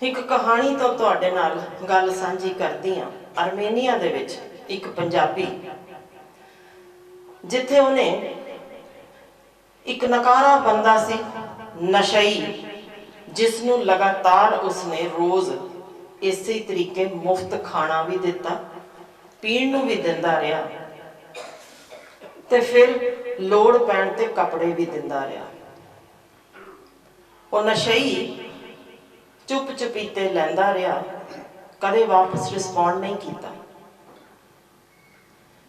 ਇੱਕ ਕਹਾਣੀ ਤੋਂ ਤੁਹਾਡੇ ਨਾਲ ਗੱਲ ਸਾਂਝੀ ਕਰਦੀ ਹਾਂ, ਅਰਮੇਨੀਆ ਦੇ ਵਿੱਚ ਇੱਕ ਪੰਜਾਬੀ। ਜਿੱਥੇ ਉਹਨੇ ਇੱਕ ਨਕਾਰਾ ਬੰਦਾ ਸੀ, ਨਸ਼ਈ ਜਿਸ ਨੂੰ ਲਗਾਤਾਰ ਉਸਨੇ ਰੋਜ਼ ਇਸੇ ਤਰੀਕੇ ਮੁਫਤ ਖਾਣਾ ਵੀ ਦਿੱਤਾ, ਪੀਣ ਨੂੰ ਵੀ ਦਿੰਦਾ ਰਿਹਾ ਤੇ ਫਿਰ ਲੋੜ ਪੈਣ ਤੇ ਕੱਪੜੇ ਵੀ ਦਿੰਦਾ ਰਿਹਾ। ਉਹ ਨਸ਼ਈ ਚੁੱਪ ਚੁਪੀਤੇ ਲੈਂਦਾ ਰਿਹਾ। ਕਦੇ ਵਾਪਸ ਰਿਸਪੌਂਡ ਨਹੀਂ ਕੀਤਾ।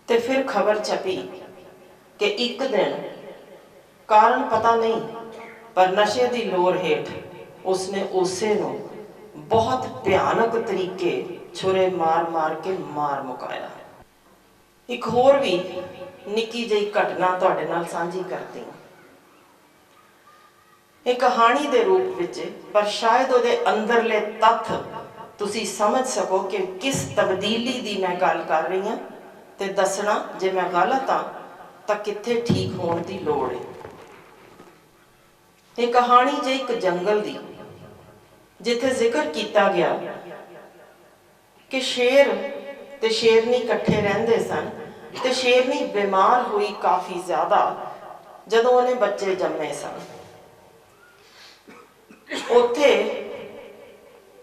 ਤੇ ਫਿਰ ਖਬਰ ਛਪੀ ਕਿ ਇੱਕ ਦਿਨ ਕਾਰਨ ਪਤਾ ਨਹੀਂ, ਪਰ ਨਸ਼ੇ ਦੀ ਲੋਰ ਹੇਠ ਉਸਨੇ ਉਸੇ ਨੂੰ ਬਹੁਤ ਭਿਆਨਕ ਤਰੀਕੇ ਛੁਰੇ ਮਾਰ-ਮਾਰ ਕੇ ਮਾਰ ਮੁਕਾਇਆ। ਇੱਕ ਹੋਰ ਵੀ ਨਿੱਕੀ ਜਿਹੀ ਘਟਨਾ ਤੁਹਾਡੇ ਨਾਲ ਸਾਂਝੀ ਕਰਦੀ ਹਾਂ। ਇਹ ਕਹਾਣੀ ਦੇ ਰੂਪ ਵਿੱਚ, ਪਰ ਸ਼ਾਇਦ ਉਹਦੇ ਅੰਦਰਲੇ ਤੱਥ ਤੁਸੀਂ ਸਮਝ ਸਕੋ ਕਿ ਕਿਸ ਤਬਦੀਲੀ ਦੀ ਮੈਂ ਗੱਲ ਕਰ ਰਹੀ ਹਾਂ ਤੇ ਦੱਸਣਾ, ਜੇ ਮੈਂ ਗਲਤ ਹਾਂ, ਤਾਂ ਕਿੱਥੇ ਠੀਕ ਹੋਣ ਦੀ ਲੋੜ ਹੈ। ਇਹ ਕਹਾਣੀ ਜੇ ਇੱਕ ਜੰਗਲ ਦੀ, ਜਿੱਥੇ ਜ਼ਿਕਰ ਕੀਤਾ ਗਿਆ ਕਿ ਸ਼ੇਰ ਤੇ ਸ਼ੇਰਨੀ ਇਕੱਠੇ ਰਹਿੰਦੇ ਸਨ ਤੇ ਸ਼ੇਰਨੀ ਬਿਮਾਰ ਹੋਈ ਕਾਫੀ ਜ਼ਿਆਦਾ ਜਦੋਂ ਉਹਨੇ ਬੱਚੇ ਜੰਮੇ ਸਨ। ਉੱਥੇ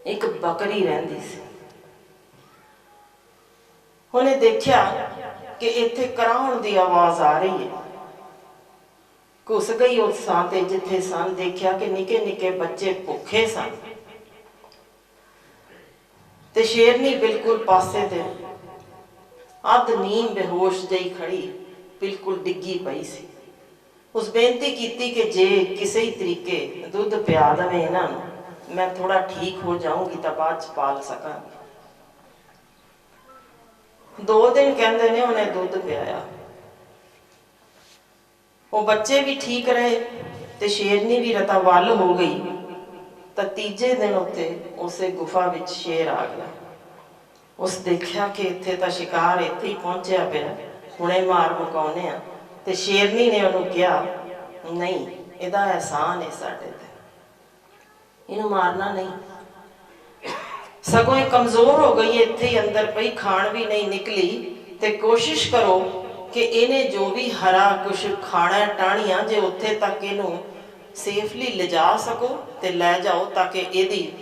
ਇੱਕ ਬੱਕਰੀ ਰਹਿੰਦੀ ਸੀ। ਉਹਨੇ ਦੇਖਿਆ ਕਿ ਇੱਥੇ ਕਰਾਉਣ ਦੀ ਆਵਾਜ਼ ਆ ਰਹੀ ਹੈ। ਘੁਸ ਗਈ ਉਸ ਥਾਂ ਤੇ ਜਿੱਥੇ ਸਨ, ਦੇਖਿਆ ਕਿ ਨਿੱਕੇ ਨਿੱਕੇ ਬੱਚੇ ਭੁੱਖੇ ਸਨ। ਤੇ ਸ਼ੇਰਨੀ ਬਿਲਕੁਲ ਪਾਸੇ ਤੇ ਅੱਧ ਨੀਮ ਬੇਹੋਸ਼ ਜਿਹੀ ਖੜੀ ਬਿਲਕੁਲ ਡਿੱਗੀ ਪਈ ਸੀ। ਉਸ ਬੇਨਤੀ ਕੀਤੀ ਕਿ ਜੇ ਕਿਸੇ ਹੀ ਤਰੀਕੇ ਦੁੱਧ ਪਿਆ ਦਵੇ ਇਹਨਾਂ ਨੂੰ, ਮੈਂ ਥੋੜਾ ਠੀਕ ਹੋ ਜਾਊਂਗੀ ਤਾਂ ਬਾਅਦ ਚ ਪਾਲ ਸਕਾਂਗੀ। ਦੋ ਦਿਨ ਕਹਿੰਦੇ ਨੇ ਉਹਨੇ ਦੁੱਧ ਪਿਆਇਆ। ਉਹ ਬੱਚੇ ਵੀ ਠੀਕ ਰਹੇ ਤੇ ਸ਼ੇਰਨੀ ਵੀ ਰਤਾ ਵੱਲ ਹੋ ਗਈ, ਤਾਂ ਤੀਜੇ ਦਿਨ ਉੱਤੇ ਉਸੇ ਗੁਫਾ ਵਿੱਚ ਸ਼ੇਰ ਆ ਗਿਆ। ਉਸ ਦੇਖਿਆ ਕਿ ਇੱਥੇ ਤਾਂ ਸ਼ਿਕਾਰ ਇੱਥੇ ਹੀ ਪਹੁੰਚਿਆ ਪਿਆ, ਹੁਣੇ ਮਾਰ ਮੁਕਾਉਨੇ ਆ। ਤੇ ਸ਼ੇਰਨੀ ਨੇ ਉਹਨੂੰ ਕਿਹਾ ਨਹੀਂ ਇਹਦਾ ਅਹਿਸਾਨ ਹੈ ਸਾਡੇ ਤੇ। ਇਹਨੂੰ ਮਾਰਨਾ ਨਹੀਂ। ਸਗੋਂ ਇਹ ਕਮਜ਼ੋਰ ਹੋ ਗਈ ਇੱਥੇ ਹੀ ਅੰਦਰ ਪਈ ਖਾਣ ਵੀ ਨਹੀਂ ਨਿਕਲੀ ਤੇ ਕੋਸ਼ਿਸ਼ ਕਰੋ ਕਿ ਇਹਨੇ ਜੋ ਵੀ ਹਰਾ ਕੁਛ ਖਾਣਾ ਹੈ, ਟਾਹਣੀਆਂ ਜੇ ਉੱਥੇ ਤੱਕ ਇਹਨੂੰ ਸੇਫਲੀ ਲਿਜਾ ਸਕੋ ਤੇ ਲੈ ਜਾਓ ਤਾਂ ਕਿ ਇਹਦੀ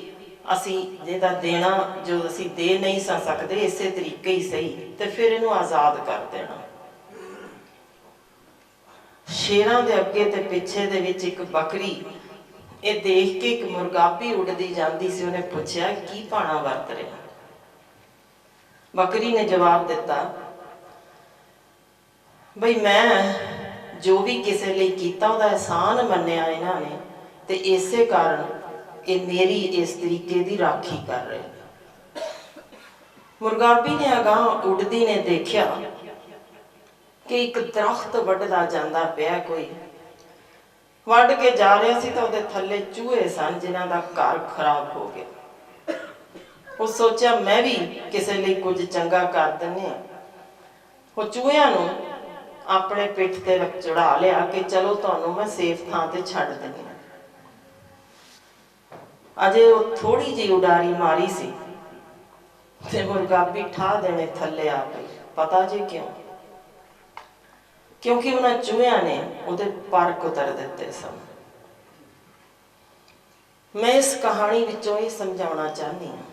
ਅਸੀਂ ਜਿਹਦਾ ਦੇਣਾ ਜੋ ਅਸੀਂ ਦੇ ਨਹੀਂ ਸਕਦੇ ਇਸੇ ਤਰੀਕੇ ਹੀ ਸਹੀ। ਤੇ ਫਿਰ ਇਹਨੂੰ ਆਜ਼ਾਦ ਕਰ ਦੇਣਾ। ਸ਼ੇਰਾਂ ਦੇ ਅੱਗੇ ਤੇ ਪਿੱਛੇ ਦੇ ਵਿੱਚ ਇੱਕ ਬੱਕਰੀ। ਇਹ ਦੇਖ ਕੇ ਇੱਕ ਮੁਰਗਾਪੀ ਉੱਡਦੀ ਜਾਂਦੀ ਸੀ। ਉਹਨੇ ਪੁੱਛਿਆ, ਕੀ ਪਾਣਾ ਵਰਤ ਰਿਹਾ? ਬੱਕਰੀ ਨੇ ਜਵਾਬ ਦਿੱਤਾ, ਬਈ ਮੈਂ ਜੋ ਵੀ ਕਿਸੇ ਲਈ ਕੀਤਾ, ਉਹਦਾ ਅਹਿਸਾਨ ਮੰਨਿਆ ਇਹਨਾਂ ਨੇ ਤੇ ਇਸੇ ਕਾਰਨ ਇਹ ਮੇਰੀ ਇਸ ਤਰੀਕੇ ਦੀ ਰਾਖੀ ਕਰ ਰਹੇ ਨੇ। ਮੁਰਗਾਪੀ ਨੇ ਅਗਾਂਹ ਉੱਡਦੀ ਨੇ ਦੇਖਿਆ ਕਿ ਇੱਕ ਦਰਖਤ ਵੱਢਦਾ ਜਾਂਦਾ ਪਿਆ ਕੋਈ। ਵੱਢ ਕੇ ਜਾ ਰਿਹਾ ਸੀ ਤਾਂ ਉਹਦੇ ਥੱਲੇ ਚੂਹੇ ਸਨ ਜਿਨ੍ਹਾਂ ਦਾ ਘਰ ਖਰਾਬ ਹੋ ਗਿਆ। ਉਹ ਸੋਚਿਆ, ਮੈਂ ਵੀ ਕਿਸੇ ਲਈ ਕੁਝ ਚੰਗਾ ਕਰ ਦਿੰਨੇ ਆ ਉਹ ਚੂਹਿਆਂ ਨੂੰ ਆਪਣੇ ਪਿੱਠ ਤੇ ਚੜਾ ਲਿਆ ਕਿ, ਚਲੋ, ਤੁਹਾਨੂੰ ਮੈਂ ਸੇਫ ਥਾਂ ਤੇ ਛੱਡ ਦਿੰਦੀ ਹਾਂ। ਅਜੇ ਉਹ ਥੋੜੀ ਜਿਹੀ ਉਡਾਰੀ ਮਾਰੀ ਸੀ ਤੇ ਮੁਰਗਾ ਮੁਰਗਾਬੀ ਠਾ ਦੇਣੇ ਥੱਲੇ ਆ ਗਈ ਪਤਾ ਜੀ ਕਿਉਂ? ਕਿਉਂਕਿ ਉਹਨਾਂ ਚੂਹਿਆਂ ਨੇ ਉਹਦੇ ਪਰ ਕੁਤਰ ਦਿੱਤੇ ਸਨ। ਮੈਂ ਇਸ ਕਹਾਣੀ ਵਿੱਚੋਂ ਇਹ ਸਮਝਾਉਣਾ ਚਾਹੁੰਦੀ ਹਾਂ